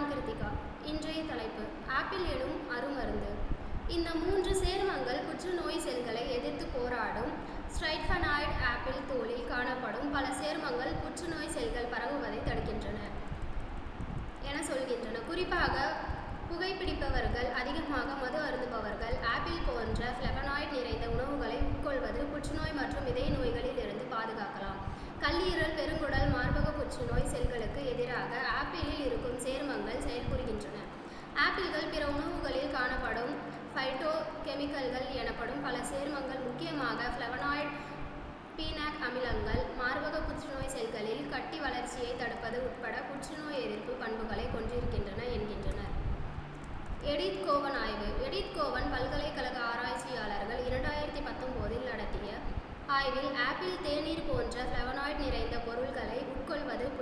நான் கிருத்திகா இன்றைய தலைப்பு ஆப்பிள் எனும் அருமருந்து. இந்த மூன்று சேர்மங்கள் புற்றுநோய் செல்களை எதிர்த்து போராடும். ஸ்ட்ரைட்ஃபனாய்டு ஆப்பிள் தோலில் காணப்படும் பல சேர்மங்கள் புற்றுநோய் செல்கள் பரவுவதை தடுக்கின்றன என சொல்கின்றன. குறிப்பாக புகைப்பிடிப்பவர்கள் அதிகமாக மது அருந்துபவர்கள் ஆப்பிள் போன்ற ஃப்ளவனாய்டு நிறைந்த உணவுகளை உட்கொள்வது புற்றுநோய் மற்றும் இதய நோய்களில் இருந்து பாதுகாக்கலாம். கல்லீரல் பெருங்குடல் மார்பக புற்றுநோய் செல்களுக்கு எதிராக ஆப்பிளில் இருக்கும் சேர்மங்கள் செயல்புரிகின்றன ஆப்பிள்கள் பிற உணவுகளில் காணப்படும் ஃபைட்டோ கெமிக்கல்கள் எனப்படும் பல சேர்மங்கள் முக்கியமாக ஃப்ளவனாய்ட் பீனாக் அமிலங்கள் மார்பக புற்றுநோய் செல்களில் கட்டி வளர்ச்சியை தடுப்பது உட்பட புற்றுநோய் எதிர்ப்பு பண்புகளை கொண்டிருக்கின்றன என்கின்றனர். எடித் கோவன் ஆய்வு. எடித் கோவன் பல்கலைக்கழக ஆராய்ச்சியாளர்கள் இரண்டாயிரத்தி பத்தொம்போதில் நடத்திய ஆய்வில் ஆப்பிள் தேநீர் போன்ற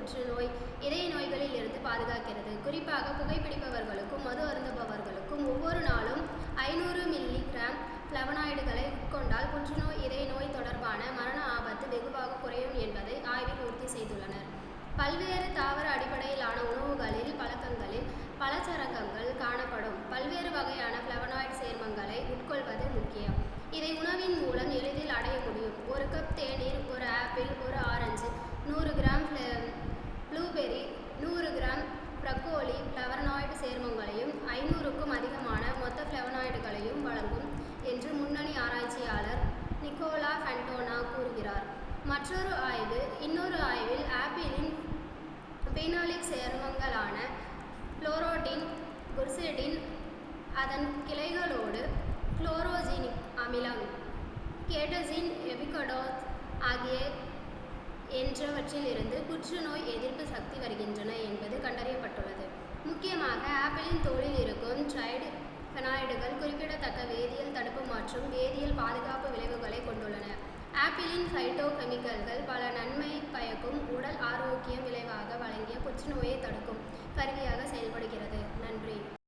புற்றுநோய் இதய நோய்களில் இருந்து பாதுகாக்கிறது. குறிப்பாக புகைப்பிடிப்பவர்களுக்கும் மது அருந்துபவர்களுக்கும் ஒவ்வொரு நாளும் ஐநூறு மில்லி கிராம் ஃப்ளவனாய்டுகளை உட்கொண்டால் புற்றுநோய் இதய நோய் தொடர்பான மரண ஆபத்து வெகுவாக குறையும் என்பதை ஆய்வில் உறுதி செய்துள்ளனர். பல்வேறு தாவர அடிப்படையிலான உணவுகளில் பழக்கங்களில் பலச்சரகங்கள் காணப்படும். பல்வேறு வகையான ஃப்ளவனாய்டு சேர்மங்களை உட்கொள்வது முக்கியம். ப்ரக்கோலி ஃப்ளவனாய்டு சேர்மங்களையும் ஐநூறுக்கும் அதிகமான மொத்த ஃப்ளவனாய்டுகளையும் வழங்கும் என்று முன்னணி ஆராய்ச்சியாளர் நிக்கோலா ஃபென்டோனா கூறுகிறார். மற்றொரு ஆய்வு இன்னொரு ஆய்வில் ஆப்பிளின் பீனாலிக் சேர்மங்களான புளோரோட்டின் குர்சிடின் அதன் கிளைகளோடு குளோரோஜினிக் அமிலம் கேட்டசின் எபிகடோத் ஆகிய இருந்து புற்றுநோய் எதிர்ப்பு சக்தி வருகின்றன என்பது கண்டறியப்பட்டுள்ளது. முக்கியமாக ஆப்பிளின் தோலில் இருக்கும் ட்ரைடு ஃபெனாய்டுகள் குறிப்பிடத்தக்க வேதியியல் தடுப்பு மற்றும் வேதியியல் பாதுகாப்பு விளைவுகளை கொண்டுள்ளன. ஆப்பிளின் ஃபைட்டோகெமிக்கல்கள் பல நன்மை பயக்கும் உடல் ஆரோக்கியம் விளைவாக வழங்கிய புற்றுநோயை தடுக்கும் கருவியாக செயல்படுகிறது. நன்றி.